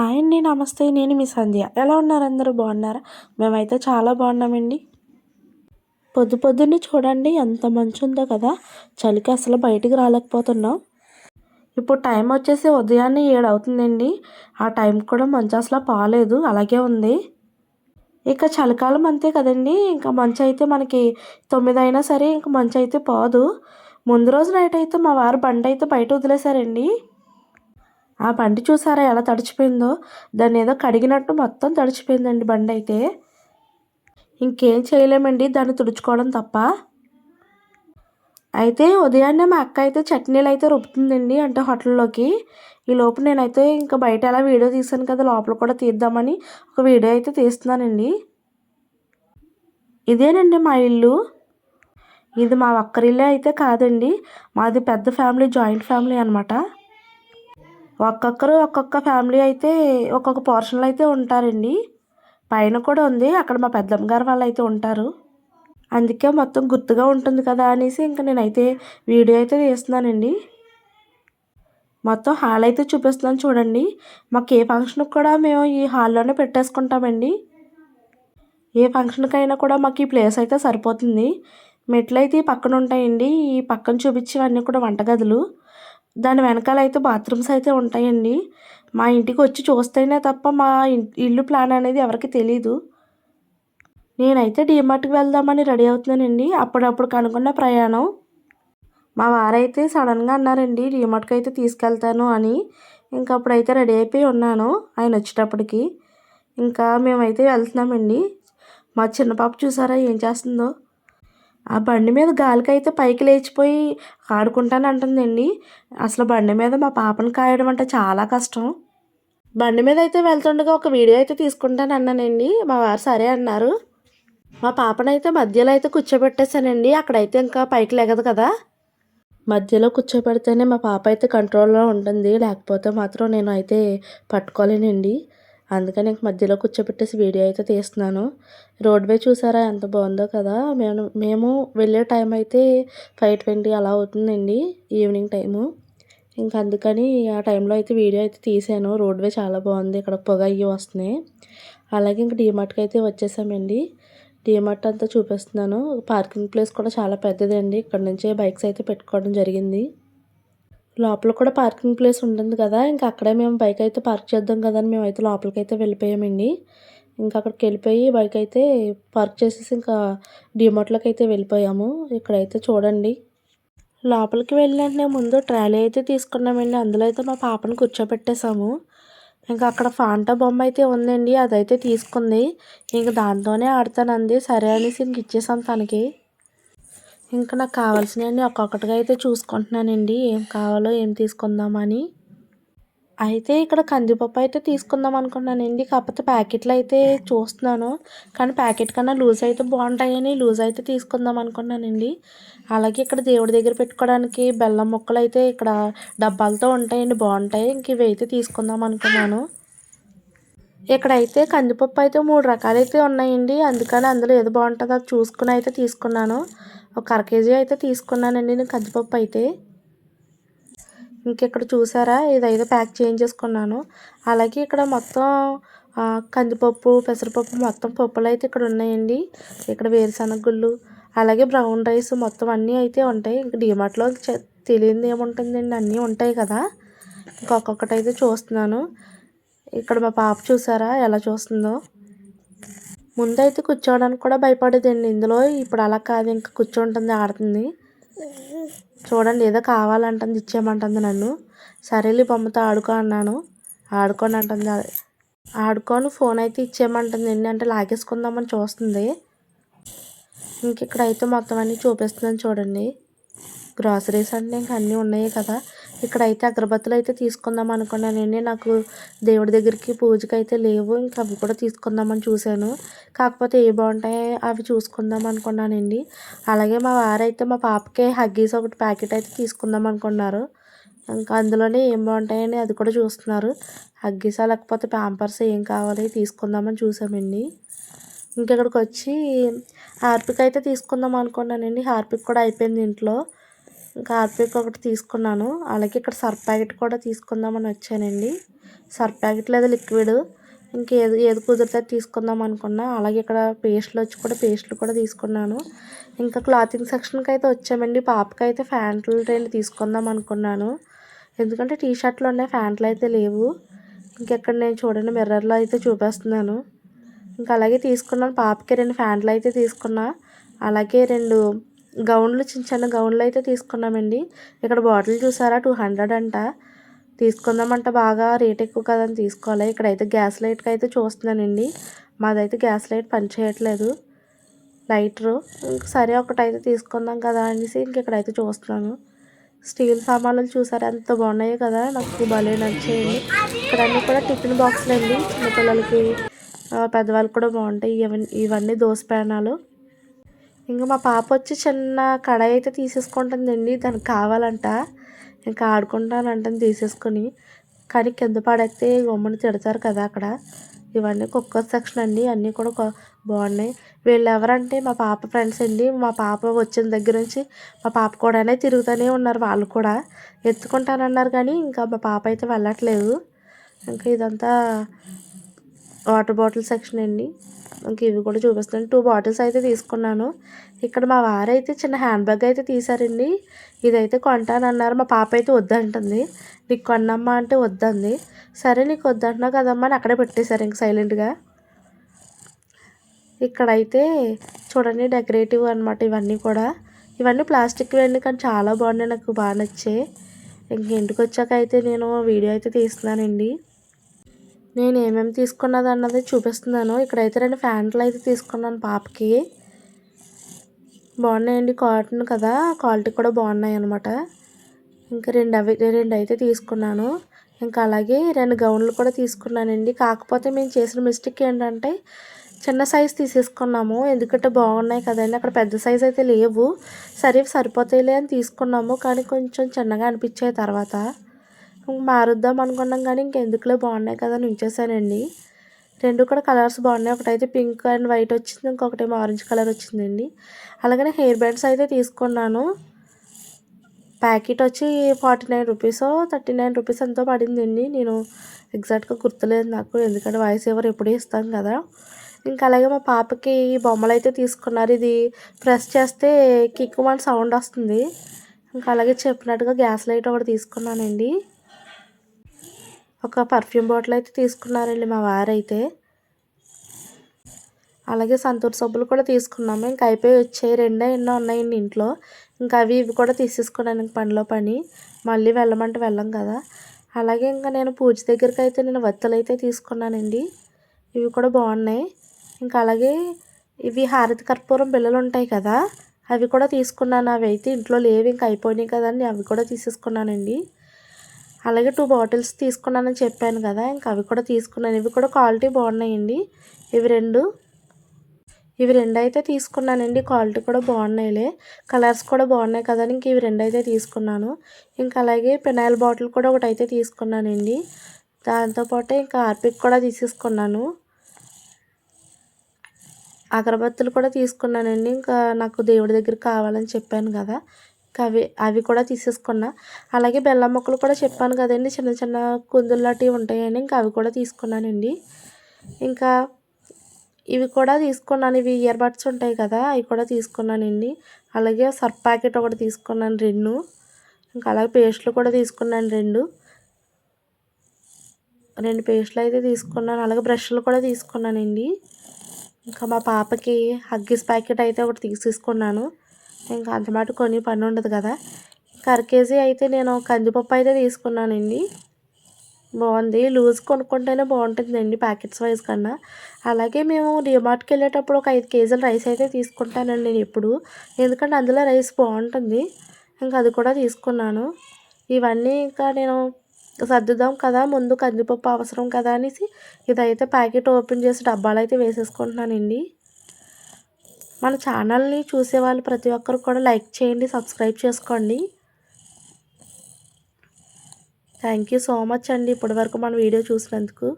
Hi అండి నమస్తే. నేను మీ సంధ్య. ఎలా ఉన్నారు అందరూ? బాగున్నారా? మేమైతే చాలా బాగున్నామండి. పొద్దు పొద్దున్నే చూడండి ఎంత మంచు ఉందో కదా. చలికి అసలు బయటికి రాలేకపోతున్నాం. ఇప్పుడు టైం వచ్చేసి ఉదయాన్నే ఏడు అవుతుందండి. ఆ టైం కూడా మంచు అసలు పాలేదు అలాగే ఉంది. ఇక చలికాలం అంతే కదండి. ఇంకా మంచు అయితే మనకి తొమ్మిది అయినా సరే ఇంకా మంచు అయితే పోదు. ముందు రోజు నైట్ అయితే మా వారు బండి అయితే బయట వదిలేశారండి. ఆ బండి చూసారా ఎలా తడిచిపోయిందో? దాన్ని ఏదో కడిగినట్టు మొత్తం తడిచిపోయిందండి బండి అయితే. ఇంకేం చేయలేమండి దాన్ని తుడుచుకోవడం తప్ప. అయితే ఉదయాన్నే మా అక్క అయితే చట్నీలు అయితే రుబ్బుతుందండి అంటే హోటల్లోకి. ఈ లోపు నేనైతే ఇంకా బయట ఎలా వీడియో తీసాను కదా లోపల కూడా తీద్దామని ఒక వీడియో అయితే తీస్తున్నానండి. ఇదేనండి మా ఇల్లు. ఇది మా ఒక్కరిల్లే అయితే కాదండి మాది పెద్ద ఫ్యామిలీ జాయింట్ ఫ్యామిలీ అనమాట ఒక్కొక్కరు ఒక్కొక్క ఫ్యామిలీ అయితే ఒక్కొక్క పోర్షన్లో అయితే ఉంటారండి. పైన కూడా ఉంది. అక్కడ మా పెద్దమ్మ గారు వాళ్ళు అయితే ఉంటారు. అందుకే మొత్తం గుర్తుగా ఉంటుంది కదా అనేసి ఇంకా నేనైతే వీడియో అయితే తీస్తున్నానండి. మొత్తం హాల్ అయితే చూపిస్తున్నాను చూడండి. మాకు ఏ ఫంక్షన్కి కూడా మేము ఈ హాల్లోనే పెట్టేసుకుంటామండి. ఏ ఫంక్షన్కైనా కూడా మాకు ఈ ప్లేస్ అయితే సరిపోతుంది. మెట్లు అయితే పక్కన ఉంటాయండి. ఈ పక్కన చూపించేవన్నీ కూడా వంటగదులు. దాని వెనకాల అయితే బాత్రూమ్స్ అయితే ఉంటాయండి. మా ఇంటికి వచ్చి చూస్తేనే తప్ప మా ఇల్లు ప్లాన్ అనేది ఎవరికి తెలీదు. నేనైతే డీమార్ట్కి వెళ్దామని రెడీ అవుతున్నానండి. అప్పుడప్పుడు కనుక్కున్న ప్రయాణం. మా వారైతే సడన్గా అన్నారండి డీమార్ట్కి అయితే తీసుకెళ్తాను అని. ఇంకా అప్పుడైతే రెడీ అయిపోయి ఉన్నాను ఆయన వచ్చేటప్పటికి. ఇంకా మేమైతే వెళ్తున్నామండి. మా చిన్న పాప చూసారా ఏం చేస్తుందో? ఆ బండి మీద గాలికైతే పైకి లేచిపోయి ఆడుకుంటాను అంటుందండి. అసలు బండి మీద మా పాపను కాయడం అంటే చాలా కష్టం. బండి మీద అయితే వెళ్తుండగా ఒక వీడియో అయితే తీసుకుంటాను అన్నానండి. మా వారు సరే అన్నారు. మా పాపనైతే మధ్యలో అయితే కూర్చోబెట్టేశానండి. అక్కడైతే ఇంకా పైకి లేగదు కదా. మధ్యలో కూర్చోబెడితేనే మా పాప అయితే కంట్రోల్లో ఉంటుంది. లేకపోతే మాత్రం నేను అయితే పట్టుకోలేనండి. అందుకని ఇంక మధ్యలో కూర్చోబెట్టేసి వీడియో అయితే తీస్తున్నాను. రోడ్ వే చూసారా? ఎంత బాగుందో కదా. మేము మేము వెళ్ళే టైం అయితే ఫైవ్ ట్వంటీ అలా అవుతుందండి ఈవినింగ్ టైము. ఇంకా అందుకని ఆ టైంలో అయితే వీడియో అయితే తీసాను. రోడ్ వే చాలా బాగుంది. ఇక్కడ పొగ అయ్యి వస్తున్నాయి. అలాగే ఇంక డీమార్ట్కి అయితే వచ్చేసామండి. డీమార్ట్ అంతా చూపిస్తున్నాను. పార్కింగ్ ప్లేస్ కూడా చాలా పెద్దదండి. ఇక్కడ నుంచే బైక్స్ అయితే పెట్టుకోవడం జరిగింది. లోపల కూడా పార్కింగ్ ప్లేస్ ఉంటుంది కదా. ఇంకా అక్కడే మేము బైక్ అయితే పార్క్ చేద్దాం కదా అని మేమైతే లోపలికి అయితే వెళ్ళిపోయామండి. ఇంకా అక్కడికి వెళ్ళిపోయి బైక్ అయితే పార్క్ చేసేసి ఇంకా డిమార్ట్లోకి అయితే వెళ్ళిపోయాము. ఇక్కడైతే చూడండి. లోపలికి వెళ్ళిన ముందు ట్రాలీ అయితే తీసుకున్నామండి. అందులో అయితే మా పాపను కూర్చోబెట్టేసాము ఇంకా అక్కడ ఫాంటా బొమ్మ అయితే ఉందండి. అదైతే తీసుకుంది. ఇంకా దాంతోనే ఆడతానంది. సరే అనేసి ఇంక ఇచ్చేసాం తనకి. ఇంకా నాకు కావాల్సినవన్నీ ఒక్కొక్కటిగా అయితే చూసుకుంటున్నానండి. ఏం కావాలో ఏం తీసుకుందామని. అయితే ఇక్కడ కందిపప్పు అయితే తీసుకుందాం అనుకున్నానండి. కాకపోతే ప్యాకెట్లు అయితే చూస్తున్నాను. కానీ ప్యాకెట్ కన్నా లూజ్ అయితే బాగుంటాయని లూజ్ అయితే తీసుకుందాం అనుకున్నానండి. అలాగే ఇక్కడ దేవుడి దగ్గర పెట్టుకోవడానికి బెల్లం ముక్కలు అయితే ఇక్కడ డబ్బాలతో ఉంటాయండి. బాగుంటాయి. ఇంక ఇవి అయితే తీసుకుందాం అనుకున్నాను. ఇక్కడైతే కందిపప్పు అయితే మూడు రకాలైతే ఉన్నాయండి. అందుకని అందులో ఏది బాగుంటుందో అది చూసుకుని అయితే తీసుకున్నాను. ఒక అర కేజీ అయితే తీసుకున్నానండి నేను కందిపప్పు అయితే. ఇంకెక్కడ చూసారా? ఇదైతే ప్యాక్ చేయించేసుకున్నాను. అలాగే ఇక్కడ మొత్తం కందిపప్పు పెసరపప్పు మొత్తం పప్పులు అయితే ఇక్కడ ఉన్నాయండి. ఇక్కడ వేరుశనగ గుళ్ళు అలాగే బ్రౌన్ రైస్ మొత్తం అన్నీ అయితే ఉంటాయి. ఇంక డిమార్ట్లో తెలియదు ఏముంటుందండి? అన్నీ ఉంటాయి కదా. ఇంకొకటి అయితే చూస్తున్నాను. ఇక్కడ మా పాప చూసారా? ఎలా చూస్తుందో. ముందైతే కూర్చోవడానికి కూడా భయపడేదండి. ఇందులో ఇప్పుడు అలా కాదు ఇంకా కూర్చుంటుంది ఆడుతుంది. చూడండి ఏదో కావాలంటుంది ఇచ్చేయమంటుంది నన్ను. సరేలే బొమ్మతో ఆడుకో అన్నాను. ఆడుకోని అంటుంది. ఆడుకొని ఫోన్ అయితే ఇచ్చేయమంటుంది. అండి అంటే లాగేసుకుందామని చూస్తుంది. ఇంక ఇక్కడైతే మొత్తం అన్నీ చూపిస్తుందని చూడండి. గ్రాసరీస్ అంటే ఇంక అన్నీ ఉన్నాయి కదా. ఇక్కడైతే అగరబత్తులు అయితే తీసుకుందాం అనుకున్నానండి నాకు దేవుడి దగ్గరికి పూజకి అయితే లేవు. ఇంకా అవి కూడా తీసుకుందామని చూశాను. కాకపోతే ఏ బాగుంటాయి అవి చూసుకుందాం అనుకున్నానండి. అలాగే మా వారైతే మా పాపకి హగ్గీస్ ఒకటి ప్యాకెట్ అయితే తీసుకుందాం అనుకున్నారు. ఇంకా అందులోనే ఏం బాగుంటాయని అది కూడా చూస్తున్నారు. హగ్గీసా లేకపోతే ప్యాంపర్స్ ఏం కావాలి తీసుకుందామని చూసామండి. ఇంకెక్కడికి వచ్చి హార్పిక్ అయితే తీసుకుందాం అనుకున్నానండి. హార్పిక్ కూడా అయిపోయింది ఇంట్లో. ఇంకా హార్పిక్ ఒకటి తీసుకున్నాను. అలాగే ఇక్కడ సర్ఫ్ ప్యాకెట్ కూడా తీసుకుందామని వచ్చానండి. సర్ఫ్ ప్యాకెట్ లేదా లిక్విడ్ ఇంకేది ఏది కుదిరితే తీసుకుందాం అనుకున్నా. అలాగే ఇక్కడ పేస్ట్లు వచ్చి కూడా పేస్ట్లు కూడా తీసుకున్నాను. ఇంకా క్లాతింగ్ సెక్షన్కి అయితే వచ్చామండి. పాపకి అయితే ప్యాంట్లు రెండు తీసుకుందాం అనుకున్నాను. ఎందుకంటే టీ షర్ట్లు ఉన్నాయి ప్యాంట్లు అయితే లేవు. ఇంకెక్కడ నేను చూడండి మిర్రర్లో అయితే చూపిస్తున్నాను. ఇంకా అలాగే తీసుకున్నాను. పాపకి రెండు ప్యాంట్లు అయితే తీసుకున్నా. అలాగే రెండు గౌన్లు చిన్న చిన్న గౌన్లు అయితే తీసుకున్నామండి. ఇక్కడ బాటిల్ చూసారా? టూ హండ్రెడ్ అంట. తీసుకుందామంట బాగా రేట్ ఎక్కువ కదని తీసుకోవాలి. ఇక్కడైతే గ్యాస్ లైట్కి అయితే చూస్తున్నానండి. మాదైతే గ్యాస్ లైట్ పనిచేయట్లేదు లైటరు. ఇంక సరే ఒకటైతే తీసుకుందాం కదా అనేసి ఇంక ఇక్కడైతే చూస్తున్నాను. స్టీల్ సామాన్లు చూసారా? ఎంత బాగున్నాయో కదా. నాకు భలే నచ్చేయండి. ఇక్కడ అన్నీ కూడా టిఫిన్ బాక్స్లు అండి చిన్నపిల్లలకి పెద్దవాళ్ళకి కూడా బాగుంటాయి. ఇవన్నీ ఇవన్నీ దోశ పేనాలు. ఇంకా మా పాప వచ్చి చిన్న కడాయి అయితే తీసేసుకుంటుందండి. దానికి కావాలంట. ఇంకా ఆడుకుంటానంటే తీసేసుకొని. కానీ కింద పడేస్తే గమ్ముని తిడతారు కదా అక్కడ. ఇవన్నీ కుక్కర్ సెక్షన్ అండి. అన్నీ కూడా బాగున్నాయి. వీళ్ళు ఎవరంటే మా పాప ఫ్రెండ్స్ అండి. మా పాప వచ్చిన దగ్గర నుంచి మా పాప కూడానే తిరుగుతూనే ఉన్నారు వాళ్ళు కూడా. ఎత్తుకుంటానన్నారు కానీ ఇంకా మా పాప అయితే వెళ్ళట్లేదు. ఇంకా ఇదంతా వాటర్ బాటిల్ సెక్షన్ అండి. ఇంక ఇవి కూడా చూపిస్తున్నాను. టూ బాటిల్స్ అయితే తీసుకున్నాను. ఇక్కడ మా వారైతే చిన్న హ్యాండ్ బ్యాగ్ అయితే తీసారండి ఇదైతే కొంటానన్నారు. మా పాప అయితే వద్దంటుంది. నీకు కొన్నమ్మా అంటే వద్దంది. సరే నీకు వద్దంటున్నావు కదమ్మా అని అక్కడే పెట్టేశారు ఇంక సైలెంట్గా ఇక్కడైతే చూడండి డెకరేటివ్ అనమాట ఇవన్నీ కూడా. ఇవన్నీ ప్లాస్టిక్ అండి కానీ చాలా బాగున్నాయి. నాకు బాగా నచ్చాయి. ఇంక ఇంటికి వచ్చాక అయితే నేను వీడియో అయితే తీస్తున్నానండి. నేను ఏమేమి తీసుకున్నది అన్నది చూపిస్తున్నాను. ఇక్కడైతే రెండు ఫ్యాంట్లు అయితే తీసుకున్నాను పాపకి. బాగున్నాయండి కాటన్ కదా క్వాలిటీ కూడా బాగున్నాయి అనమాట ఇంకా రెండు అవి రెండు అయితే తీసుకున్నాను. ఇంకా అలాగే రెండు గౌన్లు కూడా తీసుకున్నానండి. కాకపోతే మేము చేసిన మిస్టేక్ ఏంటంటే చిన్న సైజ్ తీసేసుకున్నాము. ఎందుకంటే బాగున్నాయి కదండి అక్కడ పెద్ద సైజ్ అయితే లేవు. సరే సరిపోతాయిలే అని తీసుకున్నాము. కానీ కొంచెం చిన్నగా అనిపించాయి తర్వాత. మారుద్దాం అనుకున్నాం కానీ ఇంకెందుకులే బాగున్నాయి కదా అని ఉంచేసానండి రెండు కూడా కలర్స్ బాగున్నాయి. ఒకటైతే పింక్ అండ్ వైట్ వచ్చింది. ఇంకొకటి ఆరెంజ్ కలర్ వచ్చిందండి. అలాగనే హెయిర్ బ్యాండ్స్ అయితే తీసుకున్నాను. ప్యాకెట్ వచ్చి forty nine rupees thirty nine rupees ఎంతో పడిందండి. నేను ఎగ్జాక్ట్గా గుర్తులేదు నాకు ఎందుకంటే వాయిస్ ఎవరు ఎప్పుడూ ఇస్తాం కదా. ఇంకా అలాగే మా పాపకి బొమ్మలు అయితే తీసుకున్నారు. ఇది ప్రెస్ చేస్తే కిక్ సౌండ్ వస్తుంది. ఇంకా అలాగే చెప్పినట్టుగా గ్యాస్ లైట్ ఒకటి తీసుకున్నానండి. ఒక పర్ఫ్యూమ్ బాటిల్ అయితే తీసుకున్నారండి మా వారైతే. అలాగే సంతూర్ సబ్బులు కూడా తీసుకున్నాము. ఇంకా అయిపోయి వచ్చాయి. రెండే ఎన్నో ఉన్నాయండి ఇంట్లో. ఇంకా అవి ఇవి కూడా తీసేసుకున్నాను పనిలో పని. మళ్ళీ వెళ్ళమంటే వెళ్ళం కదా. అలాగే ఇంకా నేను పూజ దగ్గరికి అయితే నేను వత్తలు అయితే తీసుకున్నానండి. ఇవి కూడా బాగున్నాయి. ఇంకా అలాగే ఇవి హారతి కర్పూరం బిళ్ళలు ఉంటాయి కదా అవి కూడా తీసుకున్నాను. అవి అయితే ఇంట్లో లేవు. ఇంకా అయిపోయినాయి కదండి అవి కూడా తీసేసుకున్నానండి. అలాగే టూ బాటిల్స్ తీసుకున్నానని చెప్పాను కదా ఇంకా అవి కూడా తీసుకున్నాను. ఇవి కూడా క్వాలిటీ బాగున్నాయండి. ఇవి రెండు. ఇవి రెండు అయితే తీసుకున్నానండి క్వాలిటీ కూడా బాగున్నాయిలే. కలర్స్ కూడా బాగున్నాయి కదా ఇంక ఇవి రెండు అయితే తీసుకున్నాను. ఇంకా అలాగే పెనాయిల్ బాటిల్ కూడా ఒకటి అయితే తీసుకున్నానండి దాంతోపాటు ఇంకా ఆర్పిక్ కూడా తీసేసుకున్నాను. అగరబత్తులు కూడా తీసుకున్నానండి. ఇంకా నాకు దేవుడి దగ్గర కావాలని చెప్పాను కదా అవి అవి కూడా తీసేసుకున్నా. అలాగే బెల్లం మొక్కలు కూడా చెప్పాను కదండి చిన్న చిన్న కుందులు లాంటివి ఉంటాయని ఇంకా అవి కూడా తీసుకున్నానండి. ఇంకా ఇవి కూడా తీసుకున్నాను ఇవి ఇయర్ బడ్స్ ఉంటాయి కదా అవి కూడా తీసుకున్నానండి. అలాగే సర్ఫ్ ప్యాకెట్ ఒకటి తీసుకున్నాను రెండు. ఇంకా అలాగే పేస్ట్లు కూడా తీసుకున్నాను రెండు. రెండు పేస్ట్లు అయితే తీసుకున్నాను అలాగే బ్రష్లు కూడా తీసుకున్నానండి. ఇంకా మా పాపకి హగ్గీస్ ప్యాకెట్ అయితే ఒకటి తీసేసుకున్నాను. ఇంకా అంత మాట కొని పని ఉండదు కదా. అర కేజీ అయితే నేను కందిపప్పు అయితే తీసుకున్నానండి. బాగుంది. లూజ్ కొనుక్కుంటేనే బాగుంటుందండి ప్యాకెట్స్ వైజ్ కన్నా. అలాగే మేము డిమార్ట్కి వెళ్ళేటప్పుడు ఒక ఐదు కేజీల రైస్ అయితే తీసుకుంటానండి నేను ఎప్పుడు. ఎందుకంటే అందులో రైస్ బాగుంటుంది. ఇంకా అది కూడా తీసుకున్నాను. ఇవన్నీ ఇంకా నేను సర్దుదాం కదా ముందు కందిపప్పు అవసరం కదా అనేసి ఇదైతే ప్యాకెట్ ఓపెన్ చేసి డబ్బాలు అయితే వేసేసుకుంటున్నానండి. మన ఛానల్ని చూసేవాళ్ళు ప్రతి ఒక్కరు కూడా లైక్ చేయండి సబ్స్క్రైబ్ చేసుకోండి. థ్యాంక్ యూ సో మచ్ అండి ఇప్పటివరకు మన వీడియో చూసినందుకు.